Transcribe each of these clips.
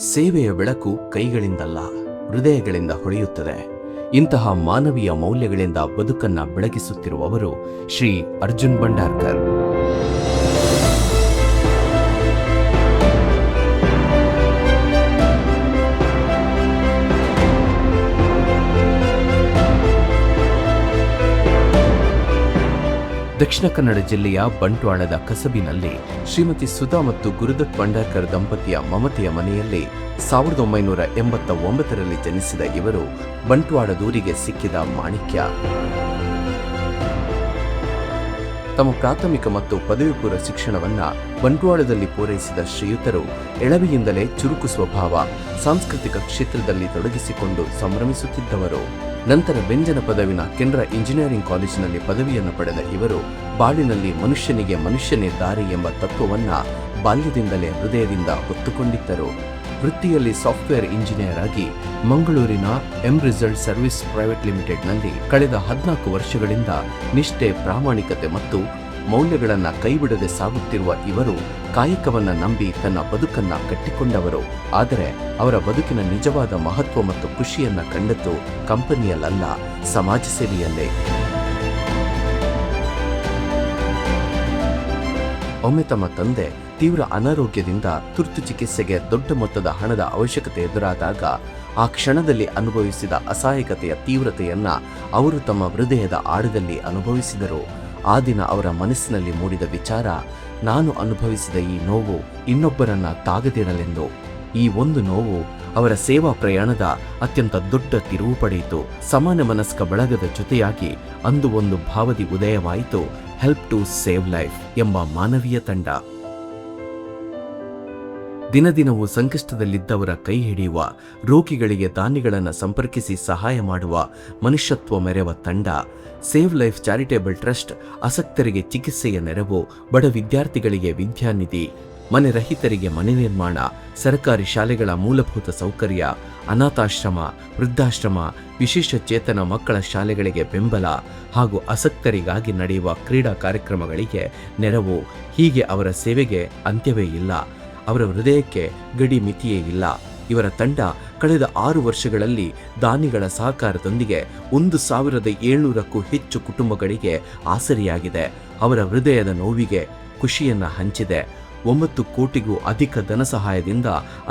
ಸೇವೆಯ ಬೆಳಕು ಕೈಗಳಿಂದಲ್ಲ ಹೃದಯಗಳಿಂದ ಹೊಳೆಯುತ್ತದೆ. ಇಂತಹ ಮಾನವೀಯ ಮೌಲ್ಯಗಳಿಂದ ಬದುಕನ್ನ ಬೆಳಗಿಸುತ್ತಿರುವವರು ಶ್ರೀ ಅರ್ಜುನ್ ಭಂಡಾರ್ಕರ್. ದಕ್ಷಿಣ ಕನ್ನಡ ಜಿಲ್ಲೆಯ ಬಂಟ್ವಾಳದ ಕಸಬಿನಲ್ಲಿ ಶ್ರೀಮತಿ ಸುಧಾ ಮತ್ತು ಗುರುದತ್ ಭಂಡಾರ್ಕರ್ ದಂಪತಿಯ ಮಮತೆಯ ಮನೆಯಲ್ಲಿ ಸಾವಿರದ ಒಂಬೈನೂರ ಎಂಬತ್ತ ಒಂಬತ್ತರಲ್ಲಿ ಜನಿಸಿದ ಇವರು ಬಂಟ್ವಾಳದೂರಿಗೆ ಸಿಕ್ಕಿದ ಮಾಣಿಕ್ಯ. ತಮ್ಮ ಪ್ರಾಥಮಿಕ ಮತ್ತು ಪದವಿ ಪೂರ್ವ ಶಿಕ್ಷಣವನ್ನ ಬಂಟ್ವಾಳದಲ್ಲಿ ಪೂರೈಸಿದ ಶ್ರೀಯುತರು ಎಳವೆಯಿಂದಲೇ ಚುರುಕು ಸ್ವಭಾವ ಸಾಂಸ್ಕೃತಿಕ ಕ್ಷೇತ್ರದಲ್ಲಿ ತೊಡಗಿಸಿಕೊಂಡು ಸಂಭ್ರಮಿಸುತ್ತಿದ್ದವರು. ನಂತರ ಬೆಂಜನ ಪದವಿನ ಕೆನರಾ ಇಂಜಿನಿಯರಿಂಗ್ ಕಾಲೇಜಿನಲ್ಲಿ ಪದವಿಯನ್ನು ಪಡೆದ ಇವರು, ಬಾಳಿನಲ್ಲಿ ಮನುಷ್ಯನಿಗೆ ಮನುಷ್ಯನೇ ದಾರಿ ಎಂಬ ತತ್ವವನ್ನು ಬಾಲ್ಯದಿಂದಲೇ ಹೃದಯದಿಂದ ಹೊತ್ತುಕೊಂಡಿದ್ದರು. ವೃತ್ತಿಯಲ್ಲಿ ಸಾಫ್ಟ್ವೇರ್ ಇಂಜಿನಿಯರ್ ಆಗಿ ಮಂಗಳೂರಿನ ಎಂ ರಿಸಲ್ಟ್ ಸರ್ವಿಸ್ ಪ್ರೈವೇಟ್ ಲಿಮಿಟೆಡ್ನಲ್ಲಿ ಕಳೆದ ಹದಿನಾಲ್ಕು ವರ್ಷಗಳಿಂದ ನಿಷ್ಠೆ, ಪ್ರಾಮಾಣಿಕತೆ ಮತ್ತು ಮೌಲ್ಯಗಳನ್ನು ಕೈಬಿಡದೆ ಸಾಗುತ್ತಿರುವ ಇವರು ಕಾಯಕವನ್ನ ನಂಬಿ ತನ್ನ ಬದುಕನ್ನ ಕಟ್ಟಿಕೊಂಡವರು. ಆದರೆ ಅವರ ಬದುಕಿನ ನಿಜವಾದ ಮಹತ್ವ ಮತ್ತು ಖುಷಿಯನ್ನ ಕಂಡದ್ದು ಕಂಪನಿಯಲ್ಲ ಸಮಾಜ ಸೇವೆಯಲ್ಲೇ. ಒಮ್ಮೆ ತಮ್ಮ ತಂದೆ ತೀವ್ರ ಅನಾರೋಗ್ಯದಿಂದ ತುರ್ತು ಚಿಕಿತ್ಸೆಗೆ ದೊಡ್ಡ ಮೊತ್ತದ ಹಣದ ಅವಶ್ಯಕತೆ ಎದುರಾದಾಗ ಆ ಕ್ಷಣದಲ್ಲಿ ಅನುಭವಿಸಿದ ಅಸಹಾಯಕತೆಯ ತೀವ್ರತೆಯನ್ನ ಅವರು ತಮ್ಮ ಹೃದಯದ ಆಳದಲ್ಲಿ ಅನುಭವಿಸಿದರು. ಆ ದಿನ ಅವರ ಮನಸ್ಸಿನಲ್ಲಿ ಮೂಡಿದ ವಿಚಾರ, ನಾನು ಅನುಭವಿಸಿದ ಈ ನೋವು ಇನ್ನೊಬ್ಬರನ್ನ ತಾಗದಿರಲೆಂದು. ಈ ಒಂದು ನೋವು ಅವರ ಸೇವಾ ಪ್ರಯಾಣದ ಅತ್ಯಂತ ದೊಡ್ಡ ತಿರುವು ಪಡೆಯಿತು. ಸಮಾನ ಮನಸ್ಕ ಬಳಗದ ಜೊತೆಯಾಗಿ ಅಂದು ಒಂದು ಭಾವದಿ ಉದಯವಾಯಿತು. ಹೆಲ್ಪ್ ಟು ಸೇವ್ ಲೈಫ್ ಎಂಬ ಮಾನವೀಯ ತಂಡ. ದಿನದಿನವೂ ಸಂಕಷ್ಟದಲ್ಲಿದ್ದವರ ಕೈ ಹಿಡಿಯುವ, ರೋಗಿಗಳಿಗೆ ದಾನಿಗಳನ್ನು ಸಂಪರ್ಕಿಸಿ ಸಹಾಯ ಮಾಡುವ ಮನುಷ್ಯತ್ವ ಮೆರೆವ ತಂಡ, ಸೇವ್ ಲೈಫ್ ಚಾರಿಟೇಬಲ್ ಟ್ರಸ್ಟ್ ಆಸಕ್ತರಿಗೆ ಚಿಕಿತ್ಸೆಯ ನೆರವು, ಬಡ ವಿದ್ಯಾರ್ಥಿಗಳಿಗೆ ವಿದ್ಯಾನಿಧಿ, ಮನೆ ರಹಿತರಿಗೆ ಮನೆ ನಿರ್ಮಾಣ, ಸರ್ಕಾರಿ ಶಾಲೆಗಳ ಮೂಲಭೂತ ಸೌಕರ್ಯ, ಅನಾಥಾಶ್ರಮ, ವೃದ್ಧಾಶ್ರಮ, ವಿಶೇಷ ಚೇತನ ಮಕ್ಕಳ ಶಾಲೆಗಳಿಗೆ ಬೆಂಬಲ ಹಾಗೂ ಆಸಕ್ತರಿಗಾಗಿ ನಡೆಯುವ ಕ್ರೀಡಾ ಕಾರ್ಯಕ್ರಮಗಳಿಗೆ ನೆರವು. ಹೀಗೆ ಅವರ ಸೇವೆಗೆ ಅಂತ್ಯವೇ ಇಲ್ಲ. ಅವರ ಹೃದಯಕ್ಕೆ ಗಡಿ ಮಿತಿಯೇ ಇಲ್ಲ. ಇವರ ತಂಡ ಕಳೆದ ಆರು ವರ್ಷಗಳಲ್ಲಿ ದಾನಿಗಳ ಸಹಕಾರದೊಂದಿಗೆ ಒಂದು ಸಾವಿರದ ಏಳ್ನೂರಕ್ಕೂ ಹೆಚ್ಚು ಕುಟುಂಬಗಳಿಗೆ ಆಸರಿಯಾಗಿದೆ. ಅವರ ಹೃದಯದ ನೋವಿಗೆ ಖುಷಿಯನ್ನ ಹಂಚಿದೆ. ಒಂಬತ್ತು ಕೋಟಿಗೂ ಅಧಿಕ ಧನ ಸಹಾಯದಿಂದ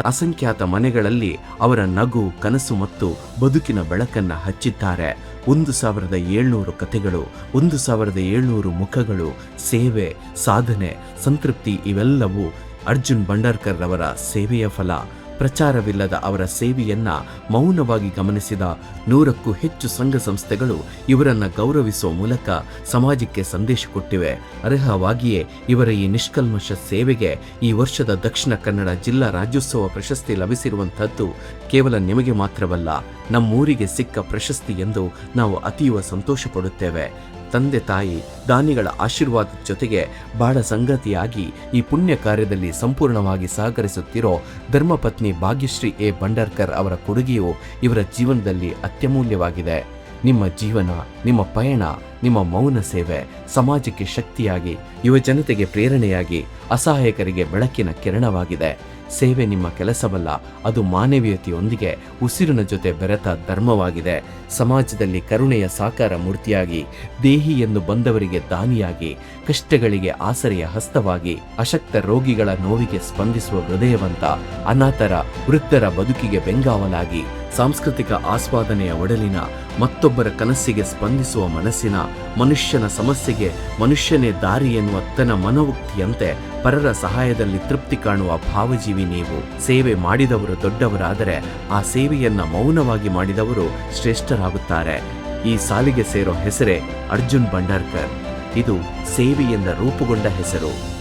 ಅಸಂಖ್ಯಾತ ಮನೆಗಳಲ್ಲಿ ಅವರ ನಗು, ಕನಸು ಮತ್ತು ಬದುಕಿನ ಬೆಳಕನ್ನ ಹಚ್ಚಿದ್ದಾರೆ. ಒಂದು ಸಾವಿರದ ಏಳ್ನೂರು ಕಥೆಗಳು, ಒಂದು ಸಾವಿರದ ಏಳ್ನೂರು ಮುಖಗಳು, ಸೇವೆ, ಸಾಧನೆ, ಸಂತೃಪ್ತಿ ಇವೆಲ್ಲವೂ ಅರ್ಜುನ್ ಭಂಡಾರ್ಕರ್ ರವರ ಸೇವೆಯ ಫಲ, ಪ್ರಚಾರವಿಲ್ಲದ ಅವರ ಸೇವೆಯನ್ನ ಮೌನವಾಗಿ ಗಮನಿಸಿದ ನೂರಕ್ಕೂ ಹೆಚ್ಚು ಸಂಘ ಸಂಸ್ಥೆಗಳು ಇವರನ್ನ ಗೌರವಿಸುವ ಮೂಲಕ ಸಮಾಜಕ್ಕೆ ಸಂದೇಶ ಕೊಟ್ಟಿವೆ. ಅರ್ಹವಾಗಿಯೇ ಇವರ ಈ ನಿಷ್ಕಲ್ಮಶ ಸೇವೆಗೆ ಈ ವರ್ಷದ ದಕ್ಷಿಣ ಕನ್ನಡ ಜಿಲ್ಲಾ ರಾಜ್ಯೋತ್ಸವ ಪ್ರಶಸ್ತಿ ಲಭಿಸಿರುವಂತಹದ್ದು ಕೇವಲ ನಿಮಗೆ ಮಾತ್ರವಲ್ಲ, ನಮ್ಮೂರಿಗೆ ಸಿಕ್ಕ ಪ್ರಶಸ್ತಿ ಎಂದು ನಾವು ಅತೀವ ಸಂತೋಷ ಪಡುತ್ತೇವೆ ತಂದೆ ತಾಯಿ ದಾನಿಗಳ ಆಶೀರ್ವಾದದ ಜೊತೆಗೆ ಬಹಳ ಸಂಗತಿಯಾಗಿ ಈ ಪುಣ್ಯ ಕಾರ್ಯದಲ್ಲಿ ಸಂಪೂರ್ಣವಾಗಿ ಸಹಕರಿಸುತ್ತಿರೋ ಧರ್ಮಪತ್ನಿ ಭಾಗ್ಯಶ್ರೀ ಎ. ಭಂಡಾರ್ಕರ್ ಅವರ ಕೊಡುಗೆಯು ಇವರ ಜೀವನದಲ್ಲಿ ಅತ್ಯಮೂಲ್ಯವಾಗಿದೆ. ನಿಮ್ಮ ಜೀವನ, ನಿಮ್ಮ ಪಯಣ ನಿಮ್ಮ ಮೌನ ಸೇವೆ ಸಮಾಜಕ್ಕೆ ಶಕ್ತಿಯಾಗಿ, ಯುವ ಜನತೆಗೆ ಪ್ರೇರಣೆಯಾಗಿ, ಅಸಹಾಯಕರಿಗೆ ಬೆಳಕಿನ ಕಿರಣವಾಗಿದೆ. ಸೇವೆ ನಿಮ್ಮ ಕೆಲಸವಲ್ಲ, ಅದು ಮಾನವೀಯತೆಯೊಂದಿಗೆ ಉಸಿರಿನ ಜೊತೆ ಬೆರೆತ ಧರ್ಮವಾಗಿದೆ. ಸಮಾಜದಲ್ಲಿ ಕರುಣೆಯ ಸಾಕಾರ ಮೂರ್ತಿಯಾಗಿ, ದೇಹಿ ಎಂದು ಬಂದವರಿಗೆ ದಾನಿಯಾಗಿ, ಕಷ್ಟಗಳಿಗೆ ಆಸರೆಯ ಹಸ್ತವಾಗಿ, ಅಶಕ್ತ ರೋಗಿಗಳ ನೋವಿಗೆ ಸ್ಪಂದಿಸುವ ಹೃದಯವಂತ, ಅನಾಥರ, ವೃದ್ಧರ ಬದುಕಿಗೆ ಬೆಂಗಾವಲಾಗಿ, ಸಾಂಸ್ಕೃತಿಕ ಆಸ್ವಾದನೆಯ ಒಡಲಿನ ಮತ್ತೊಬ್ಬರ ಕನಸಿಗೆ ಸ್ಪಂದಿಸುವ ಮನಸ್ಸಿನ ಮನುಷ್ಯನ ಸಮಸ್ಯೆಗೆ ಮನುಷ್ಯನೇ ದಾರಿ ಎನ್ನುವ ತನ್ನ ಮನೋವುಕ್ತಿಯಂತೆ ಪರರ ಸಹಾಯದಲ್ಲಿ ತೃಪ್ತಿ ಕಾಣುವ ಭಾವಜೀವಿ ನೀವು. ಸೇವೆ ಮಾಡಿದವರು ದೊಡ್ಡವರಾದರೆ ಆ ಸೇವೆಯನ್ನ ಮೌನವಾಗಿ ಮಾಡಿದವರು ಶ್ರೇಷ್ಠರಾಗುತ್ತಾರೆ. ಈ ಸಾಲಿಗೆ ಸೇರೋ ಹೆಸರೇ ಅರ್ಜುನ್ ಭಂಡಾರ್ಕರ್ ಇದು ಸೇವೆಯಿಂದ ರೂಪುಗೊಂಡ ಹೆಸರು.